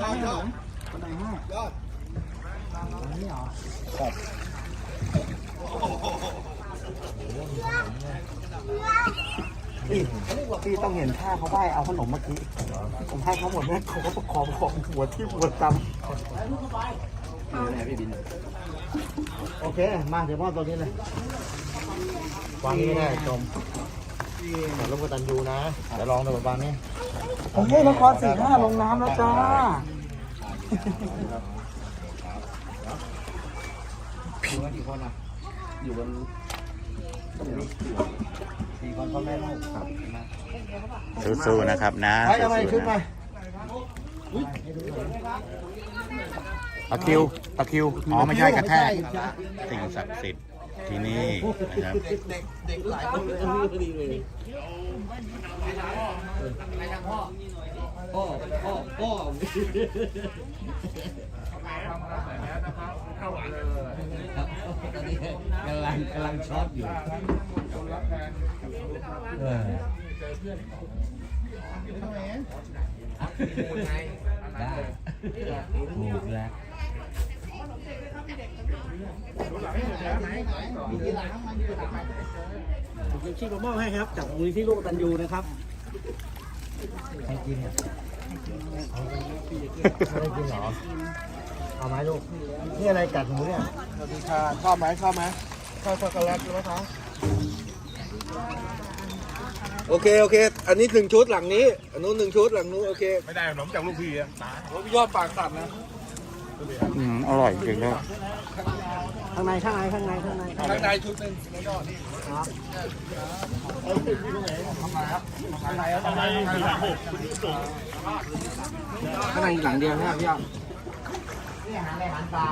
ข้างให้ผมคนไหนให้อันนี้เหรอพี่พี่ต้องเห็นท่าเขาไหว้เอาขนมเมื่อกี้ ผมให้เขาหมดแม่เขาก็ประคองประคองหัวที่หัวจำโอเค มาเดี๋ยวมอบตัวนี้เลยวางนี้แน่ชมแต่ลูกกระตันยูนะเดี๋ยวลองดูวางนี้ ผมให้นครสี่ห้าลงน้ำแล้วจ้ากี่คนอะอยู่บนสี่คนพ่อแม่ลูกครับสู้ๆนะครับนะสู้ขึ้นๆนะตะคิวตะคิวอ๋อไม่ใช่กระแทกสิ่งศักดิ์สิทธิ์ที่นี่นะครับเด็กๆหลายคนเลย พอดีเลยพ่อ พ่อ พ่อตอนนี้กำลังกำลังช็อตอยู่เออได้ถูกแล้วผมจะชี้มามอบให้ครับ จากมูลนิธิโลกตันยูนะครับ ใครกินอะไม่ได้กินเหรอ เอาไหมลูก นี่อะไรกัดหมูเนี่ย สวัสดีค่ะชอบไหมชอบไหมชอบช็อกโกแลตใช่ไหมคะโอเค โอเค อันนี้หนึ่งชุดหลังนี้ อันนู้นหนึ่งชุดหลังนู้นโอเค ไม่ได้ขนมจากลูกพี่อะตายโอ้พี่ยอดปากสั่นนะ อืมอร่อยจริงด้วย ข้างในข้างในข้างในข้างในข้างในชุดหนึ่งแล้วก็นี่ครับข้างในหลังเดียวใช่ไหมพี่ยอดนี่อาหารอะไรอาหาปลา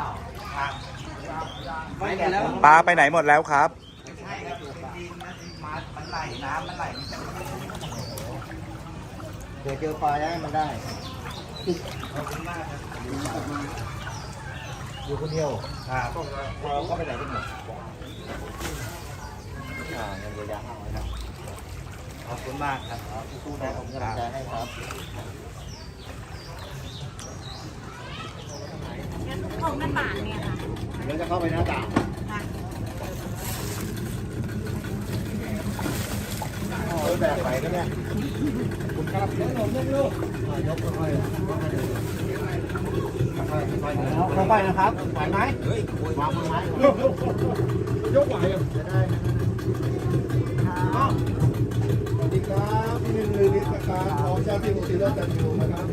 ไปกันแล้วปลาไปไหนหมดแล้วครับเดี๋ยวเจอปลาได้มันได้อ ยู่คนเดียวอ่าต้องเราก็ไปไหนกันหมดอ่าเงินเยียวยาห้าร้อยครับขอบคุณมากครับสู้ๆนะผมกำลังใจให้ครับของนั่นบาทเนี่ยค่ะเดี๋ยวจะเข้าไปหน้าต่างค่ะเออแบกไหวก็เนี่ยคุณครับยกลงยกลูกยกค่อยๆค่อยๆดูค่อยๆ ค่อยๆค่อยๆนะครับไหวไหมวางมือไหมยกไหวจะได้นะครับสวัสดีครับพี่นินนิสครับของเจ้าที่มุสีรถจันยูนะครับ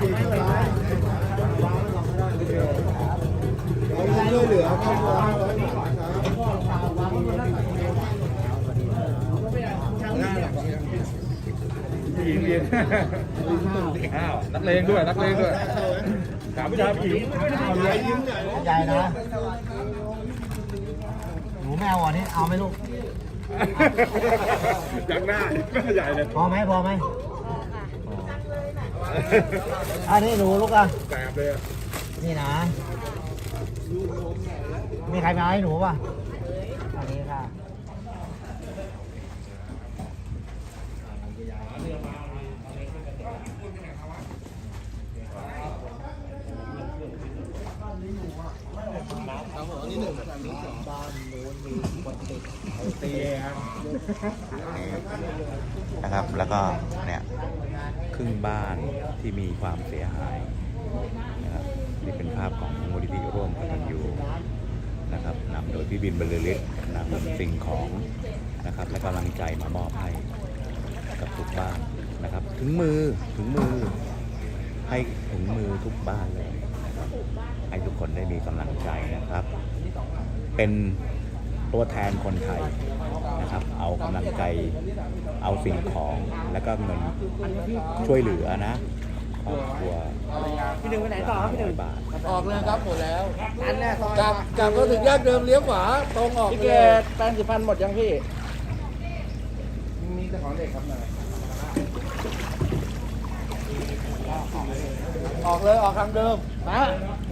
ที่ทำร้ายเราช่วยเหลือครอบครัวห้าร้อยบาทครับผู้หญิงเรีข้าวนักเลงด้วยนักเลงด้วยถาม ผู้ชายผู้หญิงใหญ่ยิ้มใหญ่ใหญ่นะหนูแมวอะนี่เอาไหมลูกอยากหน้าใหญ่เลยพอไหมพอไหมอันนี้หนูลูกอะแสบเลยอะนี่นะมีใครมาให้หนูป่ะ นะครับ แล้วก็เนี่ยครึ่งบ้านที่มีความเสียหายนะครับนี่เป็นภาพของมูลนิธิร่วมกตัญญูนะครับนำโดยพี่บินบรรลือฤทธิ์นำสิ่งของนะครับ และกำลังใจมามอบให้กับทุกบ้านนะครับ ถึงมือถึงมือให้ถึงมือทุกบ้านเลยนะครับให้ทุกคนได้มีกำลังใจนะครับ เป็น ตัวแทนคนไทยนะครับ เอากำลังใจเอาสิ่งของแล้วก็เงินช่วยเหลือนะครอบครัวพี่หนึ่งไปไหนต่อครับพี่หนึ่งบาทออกเลยครับหมดแล้วอันแรกกลับกลับก็ถึงแยกเดิมเลี้ยวขวาตรงออกพี่ไปเกเลยดแปรงสีฟันหมดยังพี่มีแต่ของเด็กครับออกเลยออกทางเดิมมา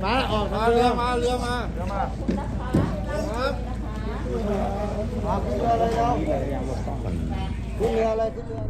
มาออกมามาเรืเรืออมาเรือมาเรือมาครับ มาขึ้นเรือเลยเรา คน ขึ้นเรือเลยขึ้นเรือ